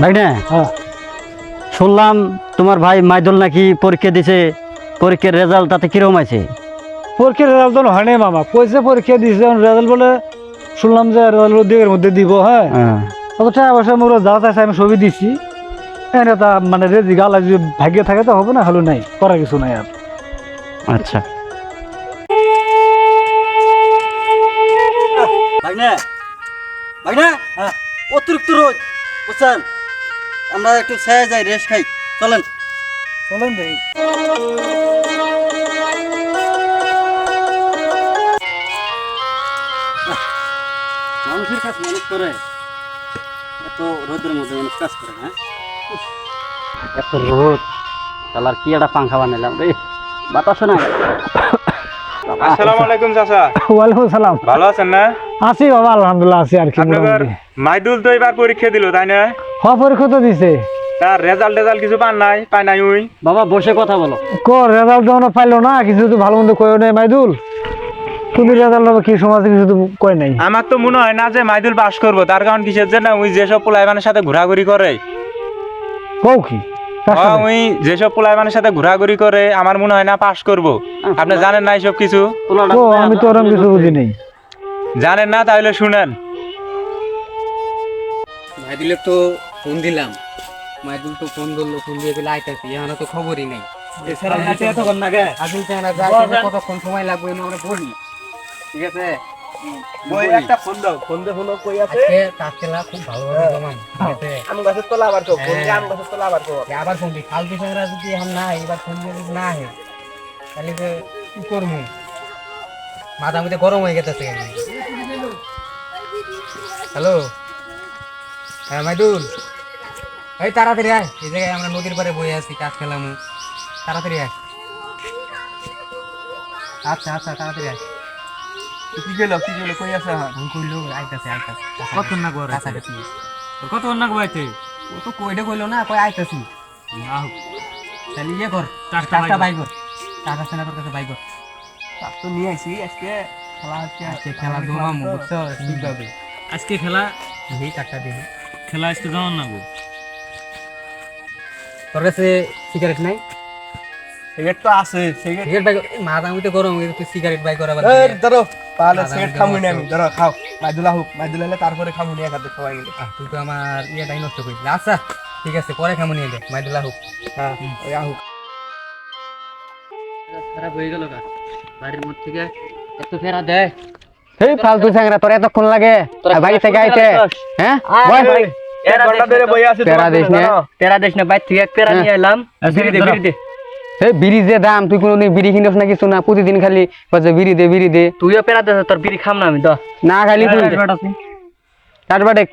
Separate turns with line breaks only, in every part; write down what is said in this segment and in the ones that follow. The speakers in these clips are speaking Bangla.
ভাই না?
হ্যাঁ।
শুনলাম তোমার ভাই মাইদুল নাকি পরীক্ষা দিছে। পরীক্ষার রেজাল্ট তাতে কীরকম আছে?
পরীক্ষার রেজাল্ট তো হয় নাই মামা। কইছে পরীক্ষা দিয়েছে রেজাল্ট বলে শুনলাম যে রেজাল্ট দিকের মধ্যে দিব হ্যাঁ।
হ্যাঁ।
অত টাকা পয়সা মোর যা চাইছে আমি ছবি দিছি। এনে তা মানে রেজি গালা যদি ভাগ্যে থাকে তো হবে না হলো নাই করা কিছু নাই আর।
আচ্ছা। ভাইনা ভাইনা হ্যাঁ। অতিরিক্ত রোদ বুঝছেন? আমরা একটু ছায়া যাই রেস্ট খাই। চলেন।
চলেন দেখি
মানুষের কাজ মানুষ করে। এত রোদের মধ্যে মানুষ কাজ করে হ্যাঁ এত রোদ তাহলে কি একটা পাংখা বানাইলাম রে। বাতাসও না
আসসালামু আলাইকুম চাচা।
ওয়ালাইকুম সালাম।
ভালো আছেন না?
আছি বাবা আলহামদুলিল্লাহ আছি আর কি।
মাইদুল তো এবার পরীক্ষা দিল তাই না?
হ পরীক্ষা তো দিছে।
তার রেজাল্ট রেজাল্ট কিছু পান নাই পাই নাই উই।
বাবা বসে কথা বলো।
কো রেজাল্ট যখন পাইলো না কিছু তো ভালো মন্দ কয় নাই মাইদুল। তুমি রেজাল্ট কি সমাজে কিছু তো কয় নাই?
আমার তো মনে হয় না যে মাইদুল পাস করব তার কারণ কিসের জন্য ওই যেসব পোলাইমানের সাথে ঘোরাঘুরি করে।
কও কি?
হ্যাঁ? ওই যেসব পোলাইমানের সাথে ঘোরাঘুরি করে আমার মনে হয় না পাস করব। আপনি জানেন না এইসব কিছু?
ও আমি তো ওরকম কিছু বুঝি নেই।
জানেন না তাহলে শুনেন।
মাইদুলে তো ফোন দিলাম। মাইদুল তো ফোন ধরলো ফোন দিয়ে দিলে আইতাছি এখানে তো খবরই নেই। আসল চেহারা যা কতক্ষণ সময় লাগবে আমরা বলি। ঠিক আছে?
আবার
ফোন কালকে চেহারা যদি এখন না এবার ফোন না আহে তাহলে কি করব? মাথা মধ্যে গরম হয়ে গেছে হ্যালো? হ্যাঁ মাইদুল? এই তাড়াতাড়ি আয়। এই জায়গায় আমরা নদীর পাড়ে বয়ে আছি কাজ খেলাম। তাড়াতাড়ি আয়। আচ্ছা আচ্ছা তাড়াতাড়ি আয়।
কি গেল কি গেল কই আছে
ফোন করল আইতাছে আইতাছে।
কত না গড়
কাছাকাছি
কত না গড়াইতে
ও তো কইটা কইলো না কই আইতাছি। তাহলে ইয়ে কর টাকা বাই কর। টাকা সেনা তোর কাছে বাই কর।
তো নিয়ে আইছি আজকে খেলা
আজকে খেলা ধুমাম বুঝছ? ঠিকভাবে
আজকে খেলা
এই টাকা দিবি
খেলা আজকে যেমন না গো।
তোর কাছে সিগারেট নাই?
সিগারেট তো আছে সিগারেট
বাই মাথা মধ্যে গরম তুই সিগারেট বাই করা
এই ধরো তাহলে সিগারেট
আমাকে
খামুনি আমি ধরো খাও। মাইদুলা হোক মাইদুলা হলে তারপরে খামুনি এক হাতে সবাই মিলে
তুই তো আমার ইয়েটাই নষ্ট করিস। আচ্ছা ঠিক আছে পরে কেমন নিয়ে দে মাইদুল্লাহ হোক।
হ্যাঁ ওই আহুক
খারাপ হয়ে গেল বাড়ির মধ্যে থেকে এত ফেরা দেয়
এই ফালতু স্যাংরা তোর এতক্ষণ লাগে? বাড়ি থেকে আইতে? হ্যাঁ?
নিয়ে? এলাম। বিড়ি
যে দাম তুই কোনোদিন বিড়ি কিনিস না কিছু না? প্রতিদিন খালি বিড়ি দে বিড়ি দে।
তুইও পেরা দে তোর বিড়ি খাম না আমি তো
না খালি তুই। কাট বাটে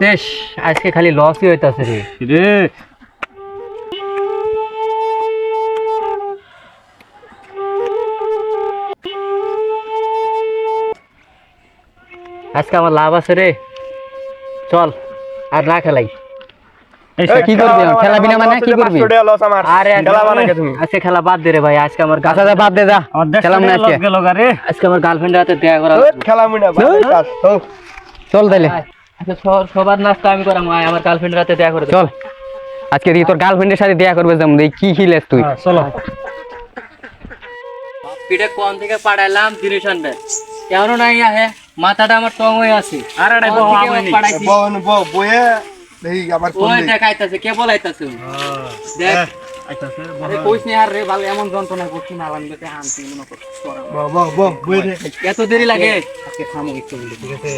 বেশ আজকে খালি লসই হইতাছে রে। আজকে আমার লাভ আছে রে। চল আর না খেলাই।
কি করবি? এখন? খেলা বিনা মানে? কি করবি?
আরে
খেলা
আজকে খেলা বাদ দে রে ভাই আজকে আমার
কাঁচা বাদ দে যা। খেলাম না আজকে।
আজকে আমার গার্লফ্রেন্ডের হাতে দেখা করা
খেলা
চল। তাইলে।
আচ্ছা সবার নাস্তা আমি করাম আমার গার্লফ্রেন্ডের হাতে দেখা করে
চল। আজকে দেখি তোর গার্লফ্রেন্ডের সাথে দেখা করবে যেমন কি খিলেস তুই।
চলো।
পিঠে কোন থেকে পাঠাইলাম জিনিস আনবে। কেন নাই আহে? মাথাটা আমার টং হয়ে আছে।
আর
কোন
বউ আমি?
বন বউ বয়ে এই আমার ফোন
ওই দেখ আইতাছে কে বলাইতাছে দেখ। আরে কইস নি আর রে ভালো এমন যন্ত্রণা করছি না আলাম দেখে হানছি মনে করছি
বউ বউ বউ বয়ে দে।
এত দেরি লাগে? আজকে খামো একটু বলে, ঠিক আছে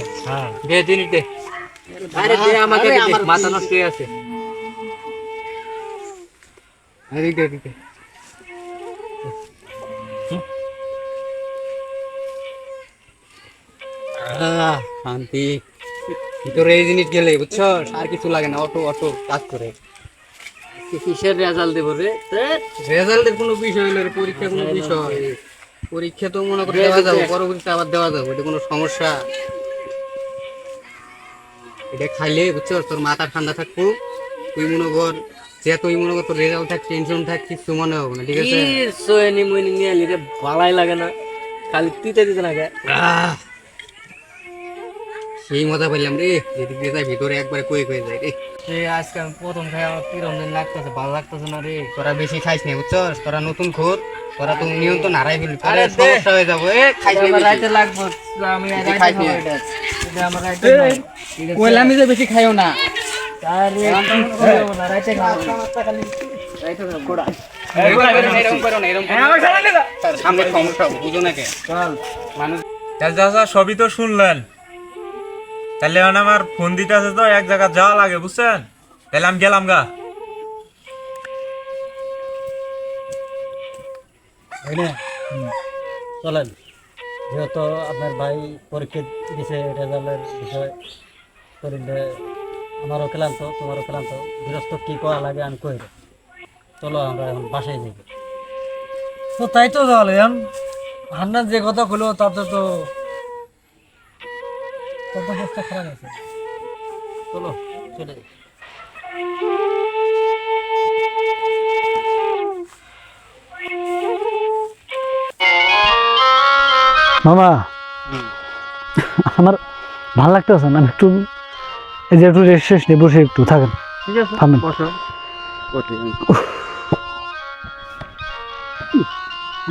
দে জিনিস দে। আরে দে আমাকে দে, মাথা নষ্ট হয়ে আছে। আরে দে দে, শান্তি। ভিতরে এই জিনিস গেলে বুঝছ? আর কিছু লাগে না অটো অটো কাজ করে। কিসের রেজাল্ট দেবো রে? রেজাল্টের কোনো বিষয় হলো পরীক্ষা কোনো বিষয় পরীক্ষা তো মনে করে দেওয়া যাবে পরবর্তীতে আবার দেওয়া যাবে এটা কোনো সমস্যা। এটা খাইলে বুঝছ তোর মাথা ঠান্ডা থাকব। তুই মনে কর যে তুই মনে কর তোর রেজাল্ট থাক টেনশন থাক কিছু মনে হবে না ঠিক আছে?
সোয়েনি মুইনি নিয়ে ভালাই লাগে না।
খালি তিতে দিতে লাগে। সেই মজা পাইলাম রে। যেদিক দিয়ে যায় ভিতরে একবারে কয়ে কয়ে যায় রে। আজকে আমি প্রথম খাই আমার কিরম দিন লাগতেছে ভালো লাগতেছে না রে। তোরা বেশি খাইস না বুঝছস? তোরা নতুন খোর তোরা তো নিয়ন্ত্রণ হারাই ফেলবি। পরে সমস্যা হয়ে যাব। এ খাইস না রাইতে লাগবো আমি খাইস না। যে বেশি খাইও না। সামনে সমস্যা বুঝো না কে। মানুষ
সবই তো শুনলেন। তাহলে আমার ফোন দিতে আছে তো, এক জায়গা যাওয়া লাগে, বুঝছেন? তাহলে আমি গেলাম গা।
চলেন। যেহেতু আপনার ভাই পরীক্ষা দিছে, রেজাল্টের বিষয় করিলে আমারও ক্লান্ত, তোমারও ক্লান্ত। গৃহস্থ কি করা লাগে আমি কই চলো আমরা এখন বাসায় যাই।
তো তাই তো তাহলে হান্নার যে কথা হলো তাতে তো কত অবস্থা খারাপ আছে
চলো চলে যাই।
মামা আমার ভালো লাগতেছে না আমি একটু এই যে একটু রেস্ট শেষ নিয়ে বসে একটু থাকেন।
ঠিক আছে
থামেন।
বসো।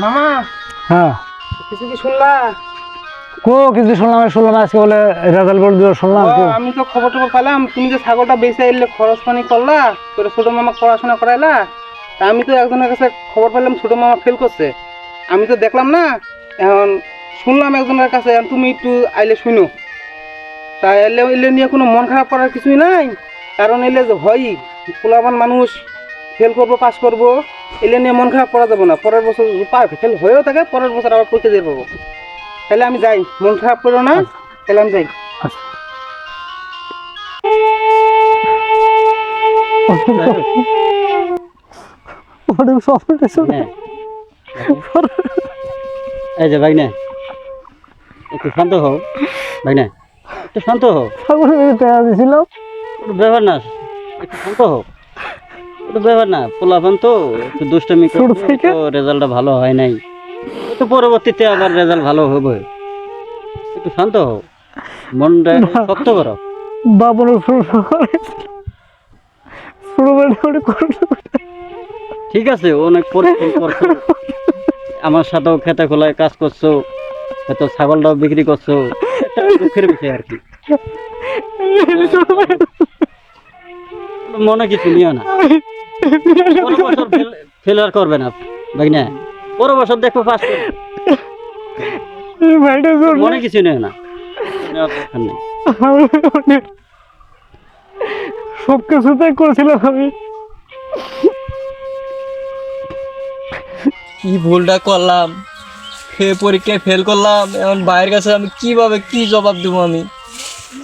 মামা
হ্যাঁ।
কিছু কি শুনলা?
কো কিছু শুনলাম শুনলাম আজকে বলে রেজাল্ট বলে দিল শুনলাম
আমি তো খবর টবর পেলাম তুমি যে ছাগলটা বেঁচে এলে খরচ পানি করলা তোর ছোট মামা পড়াশোনা করাইলা আমি তো একজনের কাছে খবর পেলাম ছোট মামা ফেল করছে। আমি তো দেখলাম না এখন শুনলাম একজনের কাছে তুমি একটু আইলে শুনো। তা এলে এলে নিয়ে কোনো মন খারাপ করার কিছুই নাই কারণ এলে যে হয়ই পোলাবান মানুষ ফেল করব পাস করব এলে নিয়ে মন খারাপ করা যাবে না। পরের বছর ফেল হয়েও থাকে পরের বছর আবার পরীক্ষা দিয়ে পাবো তাহলে আমি যাই। মন খারাপ করো না। তাহলে আমি যাই।
দেখছ?
হ্যাঁ। এই যে একটু শান্ত হও। ভাইনে একটু শান্ত হও।
টাকা
ব্যাপার না একটু শান্ত হও। ব্যাপার না পোলাপান তো একটু দুষ্টমি রেজাল্টটা ভালো হয় নাই। তো পরবর্তীতে আবার রেজাল্ট ভালো হবে। একটু শান্ত হও। মনটা শক্ত করো।
করে।
ঠিক আছে অনেক পরিশ্রম করছ। আমার সাথেও খেতে খোলায় কাজ করছ হয়তো ছাগলটাও বিক্রি করছ দুঃখের বিষয় আর কি। মনে কিছু নিও না। ফেলার করবে না ভাই না পরের বছর দেখো পাস মনে কিছু নিও না। নেই
সব কিছুতেই করেছিলাম আমি।
কি ভুলটা করলাম? সে পরীক্ষায় ফেল করলাম। এখন ভাইয়ের কাছে আমি কীভাবে কি জবাব দেবো আমি?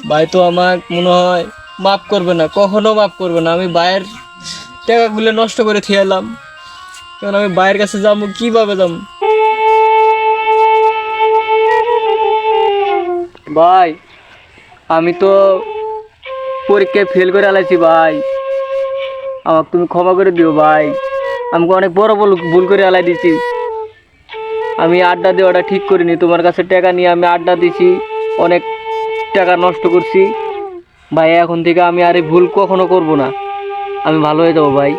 ভাই তো আমার মনে হয় মাফ করবে না কখনো মাফ করবে না। আমি ভাইয়ের টাকাগুলো নষ্ট করে থিয়ালাম এখন আমি ভাইয়ের কাছে যাব, কীভাবে যাব? ভাই, আমি তো পরীক্ষায় ফেল করে আলাইছি ভাই। আমাকে তুমি ক্ষমা করে দিও ভাই। আমাকে অনেক বড় ভুল ভুল করে আলাই দিছি। আমি আড্ডা দেওয়াটা ঠিক করিনি, তোমার কাছে টাকা নিয়ে আমি আড্ডা দিছি, অনেক টাকা নষ্ট করছি। ভাই, এখন থেকে আমি আর এই ভুল কখনো করব না। আমি ভালো হয়ে যাব ভাই।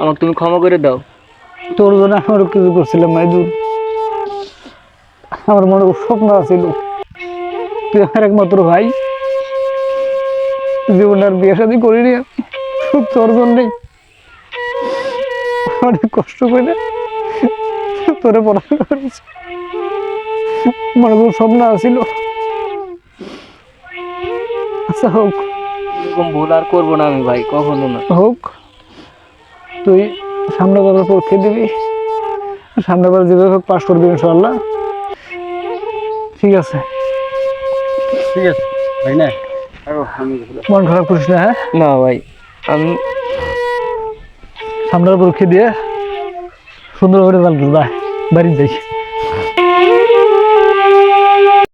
আমাকে তুমি ক্ষমা করে দাও।
তোর জন্য আমার কিছু করছিলাম মাইদুর আমার মনে স্বপ্ন আছিল। তুই আমার একমাত্র ভাই। জীবনে আর বিয়ে শাদি করিনি আমি। তোর জন্যই অনেক কষ্ট করে তোরে পড়াশোনা করেছি। মনে কোনো স্বপ্ন আছিল। আচ্ছা হোক।
এরকম ভুল আর করব না আমি ভাই কখনো না।
হোক। তুই সামনে বারবার পরীক্ষা দিবি। সামনে বার যেভাবে হোক পাশ করবি ইনশাল্লাহ ঠিক আছে।
ঠিক আছে ভাই না।
মন খারাপ করিস না হ্যাঁ?
না ভাই আমি
সামনে পরীক্ষা দিয়ে সুন্দরভাবে করে রেজাল্ট বাড়ি যাই।